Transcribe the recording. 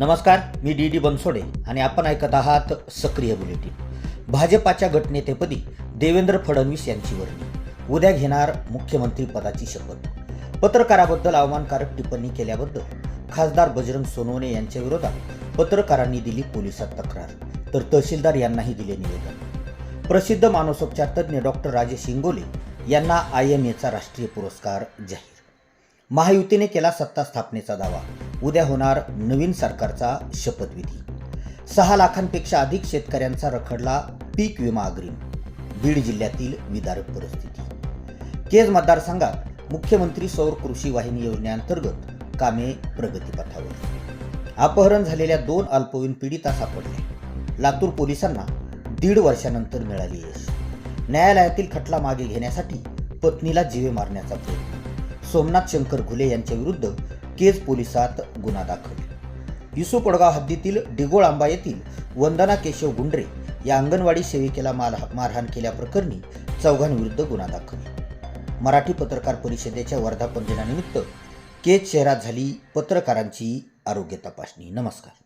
नमस्कार मी D D Bansode आणि आपण ऐकत आहात सक्रिय बुलेटिन. भाजपाच्या गटनेतेपदी देवेंद्र फडणवीस यांची वर्णी. उद्या घेणार मुख्यमंत्री पदाची शपथ. पत्रकाराबद्दल अवमानकारक टिप्पणी केल्याबद्दल खासदार बजरंग सोनवणे यांच्या विरोधात पत्रकारांनी दिली पोलिसात तक्रार. तर तहसीलदार यांनाही दिले निवेदन. प्रसिद्ध मानसोपचार तज्ज्ञ डॉक्टर राजेश इंगोले यांना आय एम एचा राष्ट्रीय पुरस्कार जाहीर. महायुतीने केला सत्ता स्थापनेचा दावा. उद्या होणार नवीन सरकारचा शपथविधी. सहा लाखांपेक्षा अधिक शेतकऱ्यांचा रखडला पीक विमा अग्रिम. बीड जिल्ह्यातील विदारक परिस्थिती. केज मतदारसंघात मुख्यमंत्री सौर कृषी वाहिनी योजनेअंतर्गत कामे प्रगतीपथावर अपहरण झालेल्या दोन अल्पवयीन पीडिता सापडल्या. लातूर पोलिसांना दीड वर्षानंतर मिळाली यश. न्यायालयातील खटला मागे घेण्यासाठी पत्नीला जीवे मारण्याचा प्रयत्न सोमनाथ शंकर घुले यांच्याविरुद्ध केज पोलिसात गुन्हा दाखल. इसोपडगाव हद्दीतील डिगोळ आंबा येथील वंदना केशव गुंडरे या अंगणवाडी सेविकेला माल मारहाण केल्याप्रकरणी चौघांविरुद्ध गुन्हा दाखल. मराठी पत्रकार परिषदेच्या वर्धापन दिनानिमित्त केज शहरात झाली पत्रकारांची आरोग्य तपासणी. नमस्कार.